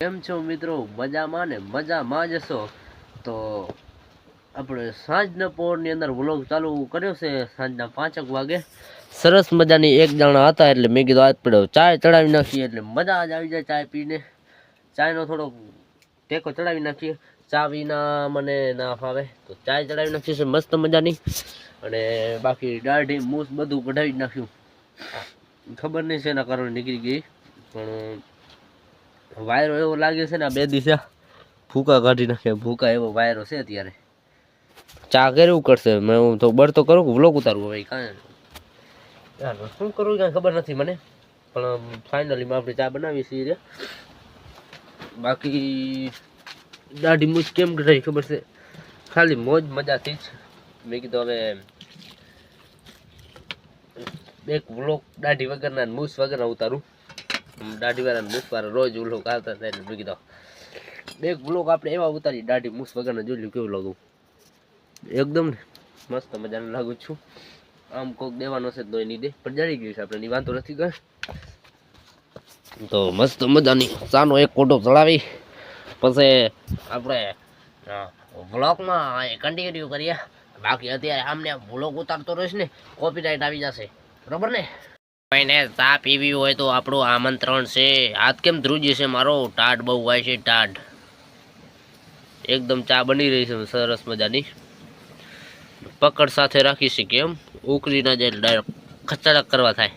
કેમ છો મિત્રો? મજામાં ને મજામાં જ છો? તો આપણે સાંજના પોરની અંદર વ્લોગ ચાલુ કર્યો છે, સાંજના પાંચક વાગે. સરસ મજાની એક જણા હતા એટલે મેં કીધું આજ પડ્યો ચાય ચડાવી નાખીએ, એટલે મજા જ આવી જાય ચાય પીને. ચાયનો થોડો ટેકો ચડાવી નાખીએ. ચા વિના મને ના ફાવે. તો ચાય ચડાવી નાખીએ છે મસ્ત મજાની. અને બાકી દાઢી મૂસ બધું કઢાવી નાખ્યું. ખબર નહીં છે એના કારણે નીકળી ગઈ. પણ વાયરો એવો લાગે છે ને આ બે દિવસે ભૂકા કાઢી નાખે ભૂકા એવો વાયરો છે અત્યારે. ચા કરવું કરશે? મેં હું તો બર તો કરું વ્લોગ ઉતારવું હવે કાંઈ. શું કરવું કાંઈ ખબર નથી મને. પણ ફાઇનલીમાં આપણે ચા બનાવી છીએ બાકી દાઢી મૂછ કેમ રહી ખબર છે? ખાલી મોજ મજાથી જ. મેં કીધું હવે એક વ્લોગ દાઢી વગરના મૂસ વગરના ઉતારું. દાઢી વાળા મૂછ વાળા રોજ વ્લોગ આવતા હતા એટલે મેં કીધું બે વ્લોગ આપણે એવા ઉતારી દાઢી મૂછ વગરના જોઈ લ્યું કેવું લાગુ. એકદમ મસ્ત મજાનું લાગુ છું. આમ કોક દેવાનો છે તો નહીં દે. પણ જડી ગયું છે આપણે વાંધો નથી કઈ તો મસ્ત મજાની ચાનો એક કોટો ચડાવી. પછી આપણે બ્લોકમાં કન્ટિન્યુ કરીએ. બાકી અત્યારે આમને બ્લોક ઉતારતો રહીશ ને કોપીરાઇટ આવી જશે. બરોબર ને? કોઈને ચા પીવી હોય તો આપણું આમંત્રણ છે. હાથ કેમ ધ્રુજી છે મારો? ટાઢ બહુ હોય છે ટાઢ. એકદમ ચા બની રહી છે સરસ મજાની. પકડ સાથે રાખી શકીએ એમ ઉકળી ના જાય ડાયરેક્ટ ખચડક કરવા થાય.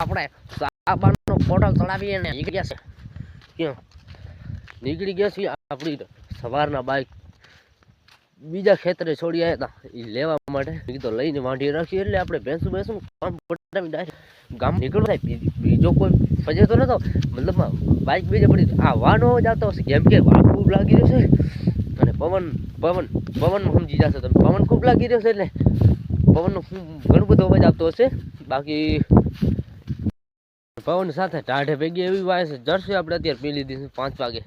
આપણે સાબાનો ફોટો ચડાવીએ ને નીકળી ગયા છે. નીકળી ગયા છીએ આપણી સવારના બાઈક બીજા ખેતરે છોડી આવ્યા હતા. એ લેવા માટે. કીધું લઈને વાંઢી રાખી એટલે આપણે ભેંસું ભેંસું કામ ગામ નીકળવું થાય. બીજો કોઈ ફજે તો નતો. મતલબ બાઈક બીજે પડી. આ વાનો આવતો હશે. કેમ કે વાળ ખૂબ લાગી રહ્યો છે. અને પવન પવન પવન સમજી જશે તમે પવન ખૂબ લાગી રહ્યો છે એટલે પવનનો ઘણો બધો અવાજ આવતો હશે. બાકી પવન સાથે ટાઢે ભેગી એવી વાય છે. જર્સી આપણે અત્યારે પી લીધી છે પાંચ વાગે.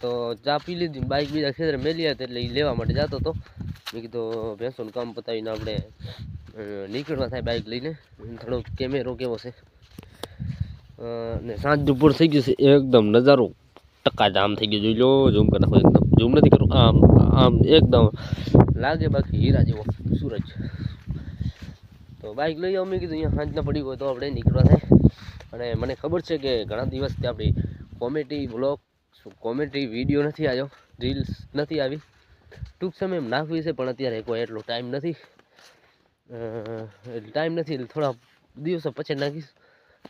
તો ચા પી લીધી બાઇક બીજા ખેતરે મેલી હતી એટલે એ લેવા માટે જતો હતો. મેં કીધું, ભેંસોનું કામ પતાવીને આપણે નીકળવા થાય બાઇક લઈને. થોડો કેમેરો કેવો છે? ને સાંજ ઉપર થઈ ગયું છે. એકદમ નજારો ટકા જામ થઈ ગયો. જોઈ લો ઝૂમ કરી નાખો એકદમ. ઝૂમ નથી કરું. આમ આમ, એકદમ લાગે બાકી હીરા જેવો સૂરજ. તો બાઇક લઈ અમે કીધું. અહીંયા સાંજના પડી હોય તો આપણે નીકળવા થાય. અને મને ખબર છે કે ઘણા દિવસથી આપણી કોમેડી બ્લોગ કોમેડી વીડિયો નથી આવ્યો. રીલ્સ નથી આવી. ટૂંક સમયમાં નાખવી છે, પણ અત્યારે કોઈ એટલો ટાઈમ નથી. ટાઈમ નથી થોડા દિવસો પછી નાખીશ.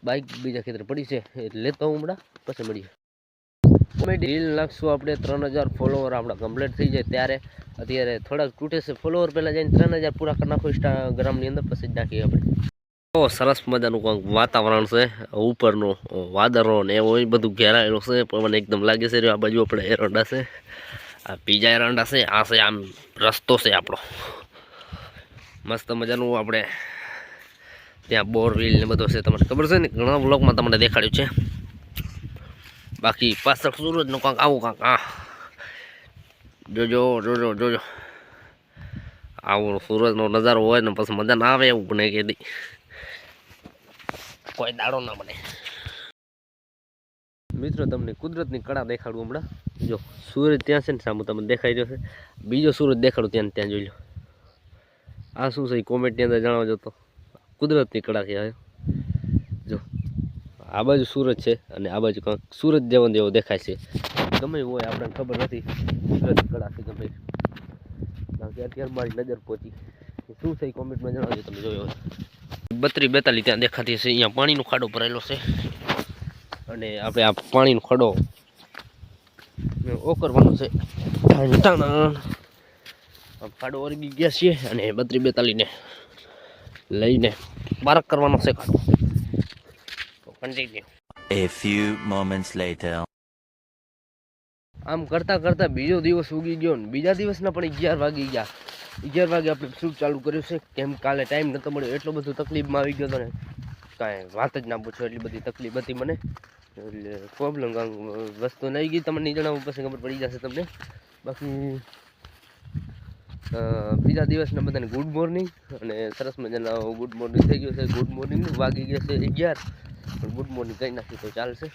બાઇક બીજા ખેતરે પડી છે, એટલે લેતો હું હમણાં, પછી મળીએ. અમે ડીલ નાખશું આપણે ત્રણ હજાર ફોલોવર આપણા કમ્પ્લીટ થઈ જાય ત્યારે. અત્યારે થોડાક તૂટે છે ફોલોવર પહેલાં જઈને ત્રણ હજાર પૂરા કરી નાખો ઇન્સ્ટાગ્રામની અંદર, પછી જ નાખીએ આપણે. બહુ સરસ મજાનું કંઈક વાતાવરણ છે, ઉપરનું વાદળો ને એવું બધું ઘેરાયેલું છે, પણ એકદમ લાગે છે આ બાજુ આપણે એરંડા છે. આ બીજા એરંડા છે, આ છે આમ રસ્તો છે આપણો. મસ્ત મજાનું આપણે ત્યાં બોરવેલ ને બધો છે તમને ખબર છે ને? ઘણા બ્લોકમાં તમને દેખાડ્યું છે. બાકી પાછળ સુરતનું કાંક આવું કાંક આ જોજો જોજો જોજો. આવો સુરતનો નજારો હોય ને પછી મજા ના આવે એવું બને કે કોઈ દાડો ના બને. મિત્રો, તમને કુદરતની કળા દેખાડું હમણાં. જો, સૂરજ ત્યાં છે ને સામું તમને દેખાઈ રહ્યો છે બીજો સૂરજ દેખાડું ત્યાં ત્યાં જોઈ લો. આ શું છે કોમેન્ટની અંદર જણાવજો તો કુદરતની કળા છે જો, આ બાજુ સૂરજ છે અને આ બાજુ કાંક સૂરજ જેવો જેવો દેખાય છે. ગમે હોય આપણને ખબર નથી, કુદરતની કળા ગમે. કારણ કે અત્યારે મારી નજર પહોંચી. શું છે કોમેન્ટમાં જણાવજો, તમે જોયો બત્રીસ બત્રી બેતાલી ત્યાં દેખાતી હશે. અહીંયા પાણીનો ખાડો ભરેલો છે. અને આપણે આ પાણીનો ખાડો ઓકરવાનો છે. ટાણ. ઓરગી ગયા છીએ અને બત્રી બેતાલીને લઈને પાર્ક કરવાનો છે તો continue A few moments later. આમ કરતા કરતા બીજો દિવસ ઉગી ગયો ને બીજા દિવસના પણ અગિયાર વાગી ગયા. અગિયાર વાગે આપણે શૂટ ચાલુ કર્યું છે? કેમ કાલે ટાઈમ નહોતો મળ્યો? એટલો બધો તકલીફમાં આવી ગયો હતો ને કાંઈ વાત જ ના પૂછો એટલી બધી તકલીફ હતી મને. એટલે પ્રોબ્લેમ વસ્તુ નહીં ગઈ તમને નહીં જણાવવું પછી ખબર પડી જશે તમને. બાકી બીજા દિવસના બધાને ગુડ મોર્નિંગ અને સરસ મજાના ગુડ મોર્નિંગ થઈ ગયું છે. ગુડ મોર્નિંગ વાગી ગયા છે અગિયાર. પણ ગુડ મોર્નિંગ કહી નાખી તો ચાલશે.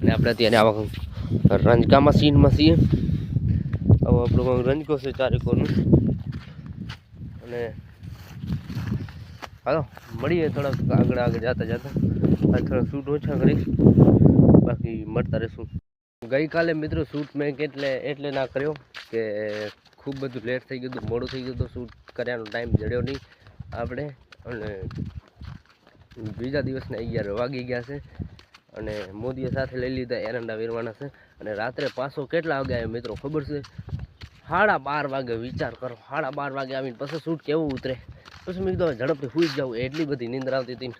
અને આપણે અત્યારે આવા રંજકામાં સીનમાં છીએ. હવે આપણો રંજકો છે ચારેકોનું. અને હાલો, મળીએ થોડાક આગળ આગળ જતા જતા. થોડાક શૂટ ઓછા કરીશ. બાકી મળતા રહીશું. ગઈકાલે મિત્રો શૂટ મેં કેટલે એટલે ના કર્યો કે ખૂબ બધું લેટ થઈ ગયું હતું, મોડું થઈ ગયું હતું શૂટ કર્યાનો ટાઈમ જડ્યો નહીં. આપણે અને બીજા દિવસના અગિયાર વાગી ગયા છે અને મોદીએ સાથે લઈ લીધા એરંડા વેરવાના છે. અને રાત્રે પાછો કેટલા વાગે આવ્યો મિત્રો ખબર છે? સાડા બાર વાગે વિચાર કરો, સાડા બાર વાગે આવીને પછી શૂટ કેવું ઉતરે? પછી મેં કીધું ઝડપથી સૂઈ જાઉં, એટલી બધી નીંદર આવતી હતી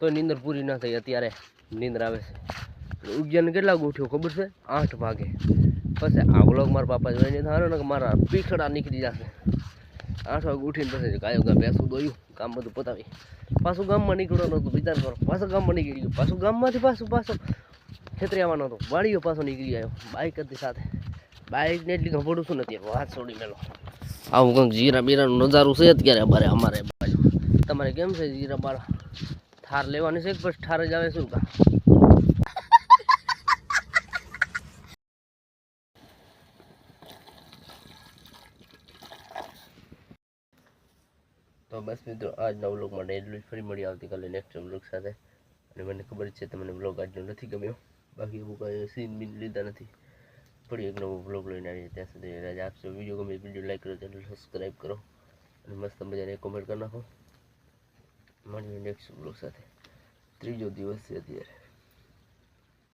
તો નીંદર પૂરી ના થઈ, અત્યારે નીંદર આવે છે. ઉગ્યાને કેટલા ઉઠ્યો ખબર છે? આઠ વાગે પછી આ વ્લોગ મારા પાપા જોઈને થારો ને કે મારા પીખડા નીકળી જશે. આઠ વાગે ઉઠીને પછી ગાયો ગા બેસું દોયું કામ બધું પતાવી. પાછું ગામમાં નીકળ્યો નહોતું વિચાર કરો પાછું ગામમાં નીકળી ગયું. પાછું ગામમાંથી પાછું પાછું ખેતરે આવવાનો હતો વાડીઓ પાછો નીકળી આવ્યો. બાઇક હતી સાથે. બાઇકને એટલી ગભડું છું નથી વાત છોડી મેલો. આવું કંઈક જીરા બીરાનું નજારું છે અત્યારે અમારે અમારે બાજુ. તમારે કેમ છે જીરા બાળા થાર લેવાની છે પછી ઠાર જ આવે શું કા? તો બસ મિત્રો આજના વ્લોગ માટે એટલું જ. ફરી મળી આવતીકાલે નેક્સ્ટ વ્લોગ સાથે. અને મને ખબર છે તમને વ્લોગ આજનો નથી ગમ્યો. બાકી એવું કાંઈ સીન બીન લીધા નથી. ફરી એક નવો વ્લોગ લઈને આવીએ. ત્યાં સુધી રાજા આપશો વીડિયો ગમે વીડિયો લાઈક કરો ચેનલ સબસ્ક્રાઈબ કરો. અને મસ્ત મજાને કોમેન્ટ કરી નાખો. મળીએ નેક્સ્ટ વ્લોગ સાથે. ત્રીજો દિવસ છે અત્યારે.